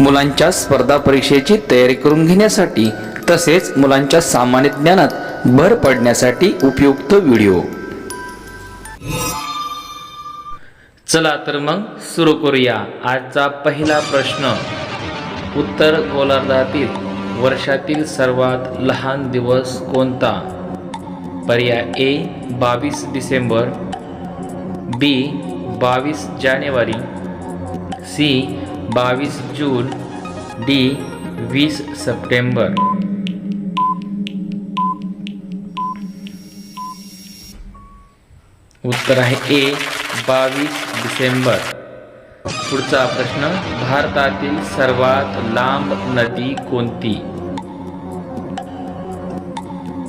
मुलांच्या स्पर्धा परीक्षेची तयारी करून घेण्यासाठी तसेच मुलांच्या सामान्य ज्ञानात भर पडण्यासाठी उपयुक्त व्हिडिओ. चला तर मग सुरू करूया आजचा पहिला प्रश्न. उत्तर गोलार्धातील वर्षातील सर्वात लहान दिवस कोणता? पर्याय ए बावीस डिसेंबर. बी बावीस जानेवारी. सी बावीस जून डी वीस सप्टेंबर. उत्तर आहे ए बावीस डिसेंबर. पुढचा प्रश्न भारतातील सर्वात लांब नदी कोणती?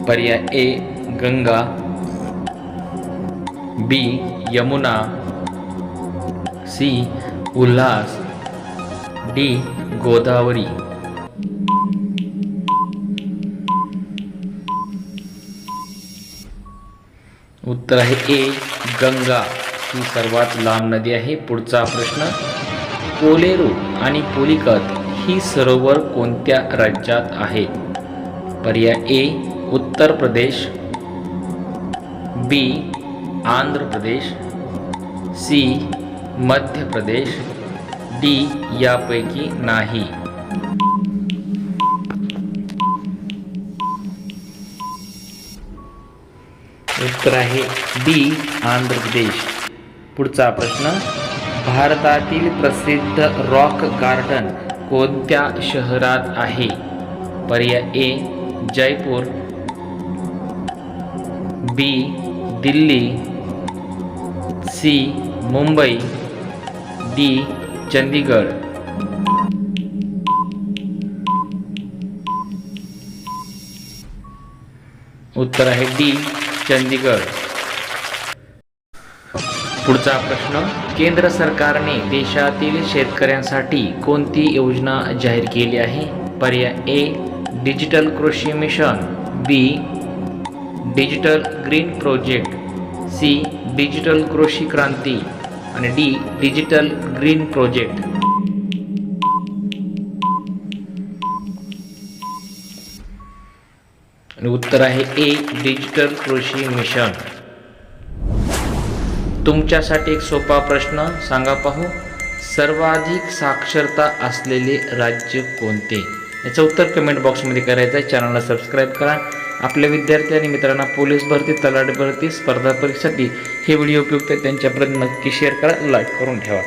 पर्याय A Ganga. B Yamuna. C Ulhas. D Godavari. उत्तर आहे ए गंगा. ही सर्वात लांब नदी आहे. पुढचा प्रश्न कोलेरू आणि पुलिकत ही सरोवर कोणत्या राज्यात आहे? पर्याय ए उत्तर प्रदेश. बी आंध्र प्रदेश. सी मध्य प्रदेश. डी यापैकी नाही. उत्तर आहे डी आंध्र प्रदेश. पुढचा प्रश्न भारतातील प्रसिद्ध रॉक गार्डन कोणत्या शहरात आहे? पर्याय A Jaipur. B Delhi. C Mumbai. D Chandigarh. उत्तर आहे डी चंदीगड. पुढचा प्रश्न केंद्र सरकारने देशातील शेतकऱ्यांसाठी कोणती योजना जाहीर केली आहे? पर्याय A digital Krishi mission. B digital green project. C digital Krishi Kranti. आणि डी डिजिटल ग्रीन प्रोजेक्ट आणि उत्तर आहे ए डिजिटल कृषी मिशन तुमच्यासाठी एक सोपा प्रश्न सांगा पाहू. सर्वाधिक साक्षरता असलेले राज्य कोणते? याचं उत्तर कमेंट बॉक्समध्ये करायचं आहे. चॅनलला सबस्क्राईब करा. आपल्या विद्यार्थी आणि मित्रांना पोलीस भरती तलाट भरती स्पर्धा परीक्षेसाठी हे व्हिडिओ उपयुक्त त्यांच्यापर्यंत नक्की शेअर करा लाईक करून ठेवा.